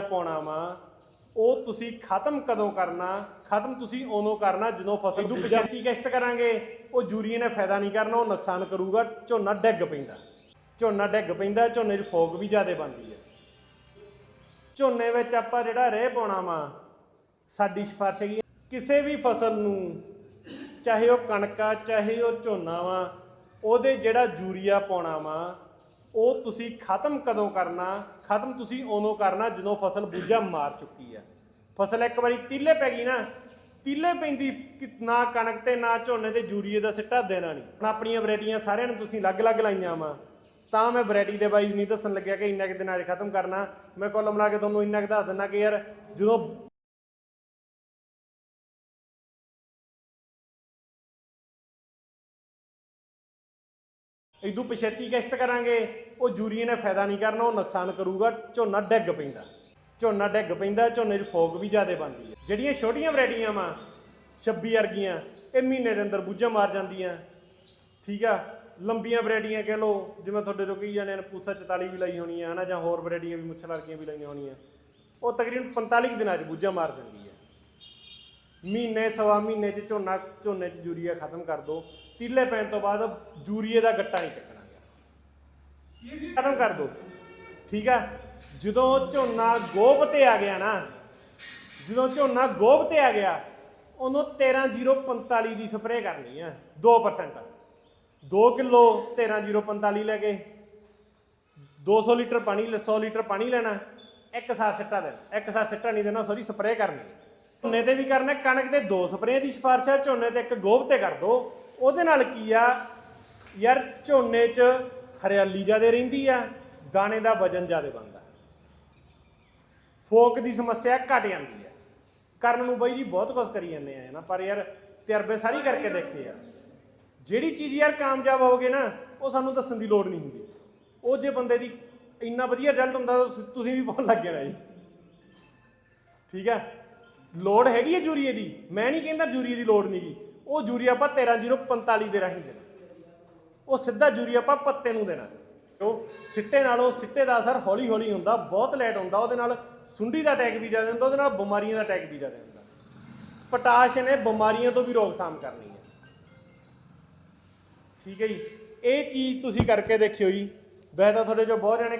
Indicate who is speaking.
Speaker 1: ਪਾਉਣਾ ਵਾ ਉਹ ਤੁਸੀਂ ਖਤਮ ਕਦੋਂ ਕਰਨਾ? ਖਤਮ ਤੁਸੀਂ ਉਦੋਂ ਕਰਨਾ ਜਦੋਂ ਫਸਲ ਦੂ ਪਿਛੇਤੀ ਕਿਸ਼ਤ ਕਰਾਂਗੇ। ਉਹ ਯੂਰੀਏ ਨੇ ਫਾਇਦਾ ਨਹੀਂ ਕਰਨਾ ਉਹ ਨੁਕਸਾਨ ਕਰੂਗਾ। ਝੋਨਾ ਡਿੱਗ ਪੈਂਦਾ। ਝੋਨਾ ਡਿੱਗ ਪੈਂਦਾ ਝੋਨੇ 'ਚ ਫੋਗ ਵੀ ਜ਼ਿਆਦਾ ਬਣਦੀ ਹੈ। ਝੋਨੇ ਵਿੱਚ ਆਪਾਂ ਜਿਹੜਾ ਰੇਹ ਪਾਉਣਾ ਵਾ ਸਾਡੀ ਸਿਫਾਰਿਸ਼ ਹੈਗੀ ਕਿਸੇ ਵੀ ਫਸਲ ਨੂੰ ਚਾਹੇ ਉਹ ਕਣਕਾ ਚਾਹੇ ਉਹ ਝੋਨਾ ਵਾ ਉਹਦੇ ਜਿਹੜਾ ਯੂਰੀਆ ਪਾਉਣਾ ਵਾ ਉਹ ਤੁਸੀਂ ਖਤਮ ਕਦੋਂ ਕਰਨਾ? ਖਤਮ ਤੁਸੀਂ ਉਦੋਂ ਕਰਨਾ ਜਦੋਂ ਫਸਲ ਬੂਝਾ ਮਾਰ ਚੁੱਕੀ ਆ। ਫਸਲ ਇੱਕ ਵਾਰੀ ਤੀਲੇ ਪੈ ਗਈ ਨਾ, ਤੀਲੇ ਪੈਂਦੀ ਕਿ ਨਾ ਕਣਕ ਤੇ ਨਾ ਝੋਨੇ ਤੇ ਯੂਰੀਏ ਦਾ ਸਿੱਟਾ ਦੇਣਾ ਨਹੀਂ। ਹੁਣ ਆਪਣੀਆਂ ਵੈਰਾਈਟੀਆਂ ਸਾਰਿਆਂ ਨੂੰ ਤੁਸੀਂ ਅਲੱਗ-ਅਲੱਗ ਲਾਈਆਂ ਵਾ। ਤਾਂ ਮੈਂ ਵੈਰਾਈਟੀ ਦੇ ਵਾਈਜ਼ ਨਹੀਂ ਦੱਸਣ ਲੱਗਿਆ ਕਿ ਇੰਨਾ ਕਿ ਦਿਨਾਂ 'ਚ ਖਤਮ ਕਰਨਾ। ਮੈਂ ਕੁੱਲ ਮਿਲਾ ਕੇ ਤੁਹਾਨੂੰ ਇੰਨਾ ਕਿ ਦੱਸ ਦਿੰਦਾ ਕਿ ਯਾਰ ਜਦੋਂ ਇਦੋਂ ਪਿਛੇਤੀ ਕਿਸ਼ਤ ਕਰਾਂਗੇ, ਉਹ ਯੂਰੀਏ ਨੇ ਫਾਇਦਾ ਨਹੀਂ ਕਰਨਾ, ਉਹ ਨੁਕਸਾਨ ਕਰੂਗਾ, ਝੋਨਾ ਡਿੱਗ ਪੈਂਦਾ। ਝੋਨਾ ਡਿੱਗ ਪੈਂਦਾ, ਝੋਨੇ 'ਚ ਫੋਗ ਵੀ ਜ਼ਿਆਦਾ ਬਣਦੀ ਹੈ। ਜਿਹੜੀਆਂ ਛੋਟੀਆਂ ਵੈਰਾਈਟੀਆਂ ਵਾ 26 ਵਰਗੀਆਂ, ਇਹ ਮਹੀਨੇ ਦੇ ਅੰਦਰ ਬੂਝਾ ਮਾਰ ਜਾਂਦੀਆਂ। ਠੀਕ ਆ? ਲੰਬੀਆਂ ਵੈਰਾਈਟੀਆਂ ਕਹਿ ਲਓ, ਜਿਵੇਂ ਤੁਹਾਡੇ ਤੋਂ ਕਈ ਜਾਣਿਆਂ ਨੇ ਪੂਸਾ 44 ਵੀ ਲਾਈ ਹੋਣੀ ਹੈ ਹਨਾ, ਜਾਂ ਹੋਰ ਵੈਰਾਈਟੀਆਂ ਵੀ ਮੁੱਛ ਵਰਗੀਆਂ ਵੀ ਲਾਈਆਂ ਹੋਣੀਆਂ। ਉਹ ਤਕਰੀਬਨ 45 ਕੁ ਦਿਨਾਂ 'ਚ ਬੂਝਾ ਮਾਰ ਜਾਂਦੀ ਮਹੀਨੇ, ਸਵਾ ਮਹੀਨੇ 'ਚ ਝੋਨਾ, ਝੋਨੇ 'ਚ ਯੂਰੀਆ ਖਤਮ ਕਰ ਦੋ। ਤੀਲੇ ਪੈਣ ਤੋਂ ਬਾਅਦ ਯੂਰੀਏ ਦਾ ਗੱਟਾ ਨਹੀਂ ਚੱਕਣਾ। ਗਿਆ ਖਤਮ ਕਰ ਦੋ। ਠੀਕ ਆ? ਜਦੋਂ ਝੋਨਾ ਗੋਭ ਤੇ ਆ ਗਿਆ ਨਾ, ਜਦੋਂ ਝੋਨਾ ਗੋਭ ਤੇ ਆ ਗਿਆ, ਉਹਨੂੰ 13045 ਦੀ ਸਪਰੇਅ ਕਰਨੀ ਆ 2% 2 ਕਿਲੋ 13045 ਲੈ ਕੇ 200 ਲੀਟਰ ਪਾਣੀ 100 ਲੀਟਰ ਪਾਣੀ ਲੈਣਾ, ਇੱਕ ਸਾਰ ਸਿੱਟਾ ਦੇਣਾ, ਇੱਕ ਸਾਰ ਸਿੱਟਾ ਨਹੀਂ ਦੇਣਾ ਸੌਰੀ ਸਪਰੇਅ ਕਰਨੀ ਝੋਨੇ ਤੇ ਵੀ ਕਰਨਾ, ਕਣਕ ਤੇ ਦੋ ਸਪਰੇਅ ਦੀ ਸਿਫਾਰਿਸ਼ ਆ, ਝੋਨੇ ਤੇ ਇੱਕ ਗੋਭ ਤੇ ਕਰ ਦੋ। ਉਹਦੇ ਨਾਲ ਕੀ ਆ? ਯਾਰ ਝੋਨੇ 'ਚ ਹਰਿਆਲੀ ਜ਼ਿਆਦਾ ਰਹਿੰਦੀ ਆ, ਦਾਣੇ ਦਾ ਵਜਨ ਜ਼ਿਆਦਾ ਬਣਦਾ। ਫੋਕ ਦੀ ਸਮੱਸਿਆ ਘਟ ਜਾਂਦੀ ਹੈ ਕਰਨ ਨੂੰ ਬਾਈ ਜੀ ਬਹੁਤ ਕੁਝ ਕਰੀ ਜਾਂਦੇ ਆ ਨਾ? ਪਰ ਯਾਰ ਤਜਰਬੇ ਸਾਰੀ ਕਰਕੇ ਦੇਖੇ ਆ। ਜਿਹੜੀ ਚੀਜ਼ ਯਾਰ ਕਾਮਯਾਬ ਹੋਗੇ ਨਾ, ਉਹ ਸਾਨੂੰ ਦੱਸਣ ਦੀ ਲੋੜ ਨਹੀਂ ਹੁੰਦੀ। ਉਹ ਜੇ ਬੰਦੇ ਦੀ ਇੰਨਾ ਵਧੀਆ ਰਿਜ਼ਲਟ ਹੁੰਦਾ, ਤੁਸੀਂ ਵੀ ਪਾਉਣ ਲੱਗ ਜਾਣਾ ਜੀ। ਠੀਕ ਹੈ ਲੋੜ ਹੈਗੀ ਹੈ ਜੂਰੀਏ ਦੀ? ਮੈਂ ਨਹੀਂ ਕਹਿੰਦਾ ਜੂਰੀਏ ਦੀ ਲੋੜ ਨਹੀਂਗੀ ਉਹ ਜੂਰੀਆ ਆਪਾਂ 13045 ਦੇ ਰਾਹੀਂ ਦੇਣਾ। ਉਹ ਸਿੱਧਾ ਜੂਰੀਆ ਆਪਾਂ ਪੱਤੇ ਨੂੰ ਦੇਣਾ। ਉਹ ਸਿੱਟੇ ਨਾਲੋਂ ਸਿੱਟੇ ਦਾ ਅਸਰ ਹੌਲੀ ਹੌਲੀ ਹੁੰਦਾ, ਬਹੁਤ ਲੇਟ ਹੁੰਦਾ। ਉਹਦੇ ਨਾਲ ਸੁੰਡੀ ਦਾ ਅਟੈਕ ਵੀ ਜ਼ਿਆਦਾ ਹੁੰਦਾ, ਉਹਦੇ ਨਾਲ ਬਿਮਾਰੀਆਂ ਦਾ ਅਟੈਕ ਵੀ ਜ਼ਿਆਦਾ ਹੁੰਦਾ। ਪੋਟਾਸ਼ ਨੇ ਬਿਮਾਰੀਆਂ ਤੋਂ ਵੀ ਰੋਕਥਾਮ ਕਰਨੀ ਹੈ। ਠੀਕ ਹੈ ਜੀ? ਇਹ ਚੀਜ਼ ਤੁਸੀਂ ਕਰਕੇ ਦੇਖਿਓ ਜੀ। ਵੈਸੇ ਤਾਂ ਤੁਹਾਡੇ ਜੋ ਬਹੁਤ ਜਣੇ